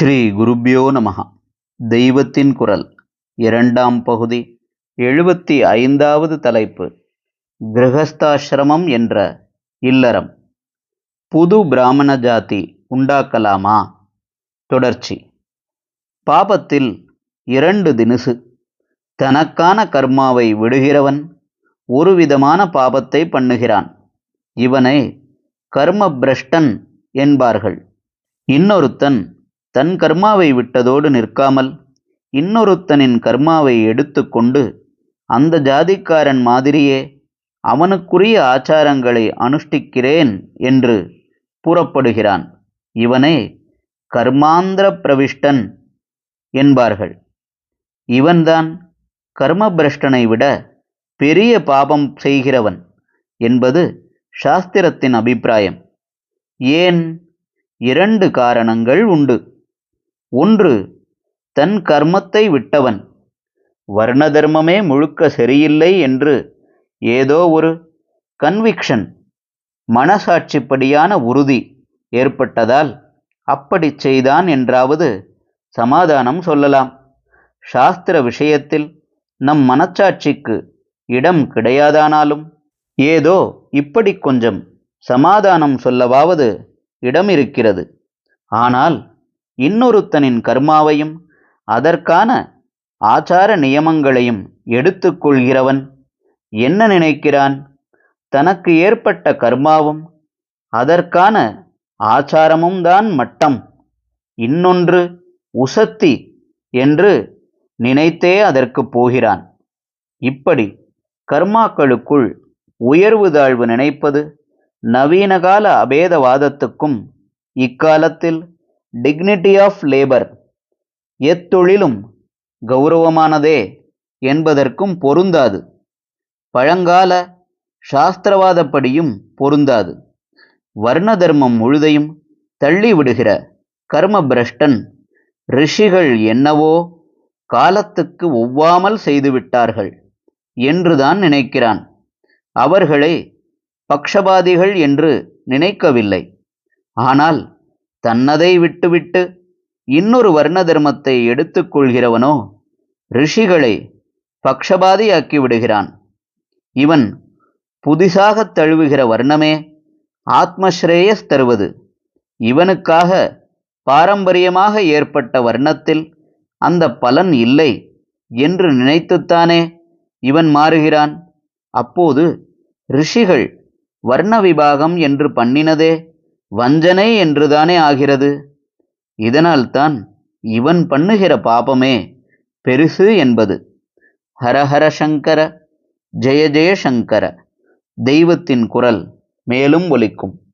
ஸ்ரீ குருப்யோ நமகா தெய்வத்தின் குரல் இரண்டாம் பகுதி எழுபத்தி ஐந்தாவது தலைப்பு கிரகஸ்தாசிரமம் என்ற இல்லறம். புது பிராமண ஜாதி உண்டாக்கலாமா? தொடர்ச்சி. பாபத்தில் இரண்டு தினுசு. தனக்கான கர்மாவை விடுகிறவன் ஒரு விதமான பாபத்தை பண்ணுகிறான். இவனை கர்ம பிரஷ்டன் என்பார்கள். இன்னொருத்தன் தன் கர்மாவை விட்டதோடு நிற்காமல் இன்னொருத்தனின் கர்மாவை எடுத்துக்கொண்டு அந்த ஜாதிக்காரன் மாதிரியே அவனுக்குரிய ஆச்சாரங்களை அனுஷ்டிக்கிறேன் என்று புறப்படுகிறான் இவனை கர்மாந்திர பிரவிஷ்டன் என்பார்கள். இவன்தான் கர்மபிரஷ்டனை விட பெரிய பாபம் செய்கிறவன் என்பது சாஸ்திரத்தின் அபிப்பிராயம். ஏன்? இரண்டு காரணங்கள் உண்டு. ஒன்று தன் கர்மத்தை விட்டவன். வர்ண தர்மமே முழுக்க சரியில்லை என்று ஏதோ ஒரு கன்விக்ஷன் மனசாட்சிப்படியான உறுதி ஏற்பட்டதால் அப்படிச் செய்தான் என்றாவது சமாதானம் சொல்லலாம். சாஸ்திர விஷயத்தில் நம் மனச்சாட்சிக்கு இடம் கிடையாதானாலும் ஏதோ இப்படி கொஞ்சம் சமாதானம் சொல்லவாவது இடம் இருக்கிறது ஆனால் இன்னொருத்தனின் கர்மாவையும் அதற்கான ஆச்சார நியமங்களையும் எடுத்துக்கொள்கிறவன் என்ன நினைக்கிறான்? தனக்கு ஏற்பட்ட கர்மாவும் அதற்கான ஆச்சாரமும் தான் மட்டம். இன்னொன்று உசத்தி என்று நினைத்தே அதற்கு போகிறான். இப்படி கர்மாக்களுக்குள் உயர்வு தாழ்வு நினைப்பது நவீனகால அபேதவாதத்துக்கும் இக்காலத்தில் டிக்னிட்டி ஆஃப் லேபர் எத்தொழிலும் கௌரவமானதே என்பதற்கும் பொருந்தாது. பழங்கால சாஸ்திரவாதப்படியும் பொருந்தாது. வர்ண தர்மம் முழுதையும் தள்ளிவிடுகிற கர்ம பிரஷ்டன் ரிஷிகள் என்னவோ காலத்துக்கு ஒவ்வாமல் செய்துவிட்டார்கள் என்றுதான் நினைக்கிறான். அவர்களை பக்ஷபாதிகள் என்று நினைக்கவில்லை. ஆனால் தன்னதை விட்டுவிட்டு இன்னொரு வர்ண தர்மத்தை எடுத்துக்கொள்கிறவனோ ரிஷிகளை பக்ஷபாதியாக்கி விடுகிறான் இவன் புதிசாகத் தழுவுகிற வர்ணமே ஆத்மஸ்ரேயஸ் தருவது. இவனுக்காக பாரம்பரியமாக ஏற்பட்ட வர்ணத்தில் அந்த பலன் இல்லை என்று நினைத்துத்தானே இவன் மாறுகிறான். அப்போது ரிஷிகள் வர்ண விபாகம் என்று பண்ணினதே வஞ்சனை என்றுதானே ஆகிறது? இதனால்தான் இவன் பண்ணுகிற பாபமே பெருசு என்பது. ஹரஹர சங்கர ஜெய ஜெய சங்கர தெய்வத்தின் குரல் மேலும் ஒலிக்கும்.